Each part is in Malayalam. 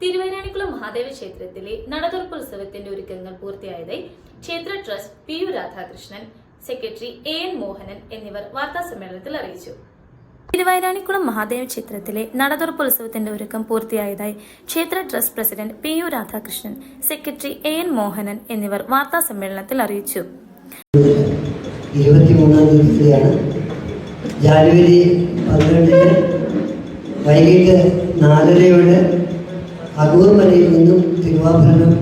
തിരുവൈരാണിക്കുളം മഹാദേവ ക്ഷേത്രത്തിലെ നടതുറപ്പ് ഉത്സവത്തിന്റെ ഒരുക്കങ്ങൾ പൂർത്തിയായതായി ക്ഷേത്ര trust P U Radhakrishnan secretary A N Mohanan എന്നിവർ വാർത്താ സമ്മേളനത്തിൽ അറിയിച്ചു. തിരുവൈരാണിക്കുളം മഹാദേവ ക്ഷേത്രത്തിലെ നടതുറപ്പ് ഉത്സവത്തിന്റെ ഒരുക്കം പൂർത്തിയായതായി ക്ഷേത്ര trust president P U Radhakrishnan secretary A N Mohanan എന്നിവർ വാർത്താ സമ്മേളനത്തിൽ അറിയിച്ചു. ജാനുവരി പന്ത്രണ്ടിന് വൈകിട്ട് നാലരയോടെ അടൂർ മലയിൽ നിന്നും തിരുവാഭരണം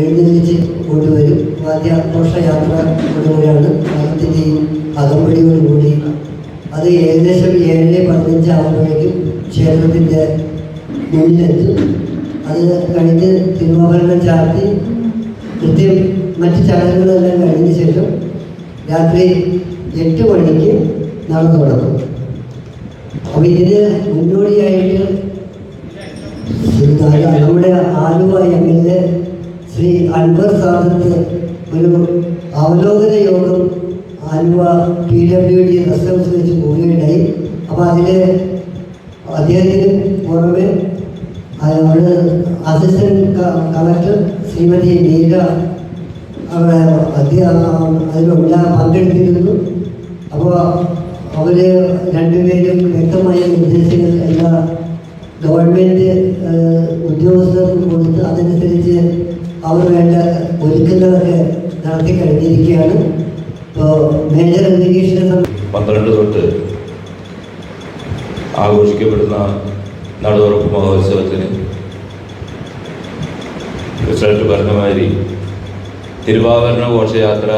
എഴുന്നേറ്റ് കൊണ്ടുവരും. വാദ്യാഘോഷയാത്ര കൊണ്ടുവരാണ് അതിന്റെയും അകമ്പടിയോടുകൂടി അത് ഏകദേശം ഏഴ് പതിനഞ്ച് ആകുമ്പോഴേക്കും ക്ഷേത്രത്തിന്റെ മുന്നിലെത്തും. അത് കഴിഞ്ഞ് തിരുവാഭരണം ചാർത്തി കൃത്യം മറ്റ് ചടങ്ങുകളെല്ലാം കഴിഞ്ഞ ശേഷം രാത്രി എട്ട് മണിക്ക് നടന്നു തുടങ്ങും അപ്പോൾ ഇതിന് മുന്നോടിയായിട്ട് നമ്മുടെ Aluva M L A Shri Anwar Sadath ഒരു അവലോകന യോഗം Aluva P W D rest ഹൗസിൽ വെച്ച് പോവുകയുണ്ടായി. അപ്പോൾ അതിൽ അദ്ദേഹത്തിന് പുറമെ അവിടെ അസിസ്റ്റന്റ് കളക്ടർ ശ്രീമതി നീല അദ്ദേഹം അതിലെല്ലാം പങ്കെടുത്തിരുന്നു. അപ്പോൾ അവർ രണ്ടുപേരും വ്യക്തമായ നിർദ്ദേശങ്ങൾ എല്ലാ ഗവൺമെന്റ് ഉദ്യോഗസ്ഥർക്ക് കൊടുത്ത് അതനുസരിച്ച് അവർ വേണ്ട ഒരുക്കുന്നതൊക്കെ നടത്തി കഴിഞ്ഞിരിക്കുകയാണ്. ഇപ്പോൾ മേജർ എഡ്യൂക്കേഷൻ പന്ത്രണ്ട് തൊട്ട് ആഘോഷിക്കപ്പെടുന്ന നടതുറപ്പ് മഹോത്സവത്തിന് റിസൾട്ട് പറഞ്ഞ മാതിരി തിരുവാഭരണ ഘോഷയാത്ര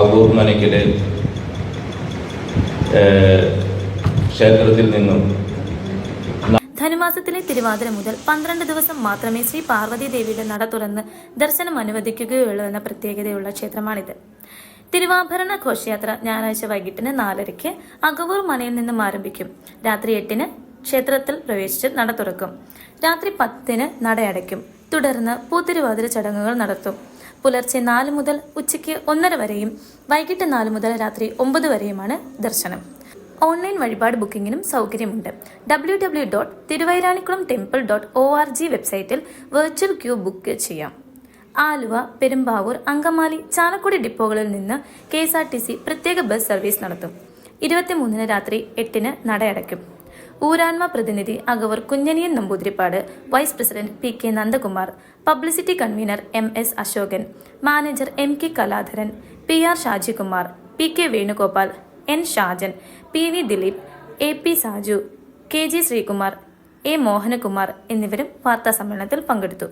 അബൂർ ക്ഷേത്രത്തിൽ നിന്നും ധനുമാസത്തിലെ തിരുവാതിര മുതൽ പന്ത്രണ്ട് ദിവസം മാത്രമേ ശ്രീ പാർവതി ദേവിയുടെ നട തുറന്ന് ദർശനം അനുവദിക്കുകയുള്ളൂ എന്ന പ്രത്യേകതയുള്ള ക്ഷേത്രമാണിത്. തിരുവാഭരണ ഘോഷയാത്ര ഞായറാഴ്ച വൈകിട്ടിന് നാലരയ്ക്ക് അകവൂർ മനയിൽ നിന്നും ആരംഭിക്കും. രാത്രി എട്ടിന് ക്ഷേത്രത്തിൽ പ്രവേശിച്ച് നട തുറക്കും. രാത്രി പത്തിന് നടയടയ്ക്കും തുടർന്ന് പൂത്തിരുവാതിര ചടങ്ങുകൾ നടത്തും. പുലർച്ചെ നാല് മുതൽ ഉച്ചയ്ക്ക് ഒന്നര വരെയും വൈകിട്ട് നാല് മുതൽ രാത്രി ഒമ്പത് വരെയുമാണ് ദർശനം. ഓൺലൈൻ വഴിപാട് ബുക്കിംഗിനും സൗകര്യമുണ്ട്. W W dot Thiruvairanikulam temple dot O R G വെബ്സൈറ്റിൽ വെർച്വൽ ക്യൂ ബുക്ക് ചെയ്യാം. ആലുവ പെരുമ്പാവൂർ അങ്കമാലി ചാലക്കുടി ഡിപ്പോകളിൽ നിന്ന് K S R T C പ്രത്യേക ബസ് സർവീസ് നടത്തും. ഇരുപത്തിമൂന്നിന് രാത്രി എട്ടിന് നടയടയ്ക്കും. ഊരാൻമ പ്രതിനിധി Akavoor Kunjaniyan Namboothiripad vice president P K Nandakumar publicity convener M S Ashokan manager M K Kaladharan P R Shajikumar P K Venugopal N Shajan P V Dileep A P Saju K G Sreekumar A Mohanakumar എന്നിവരും വാർത്താ സമ്മേളനത്തിൽ പങ്കെടുത്തു.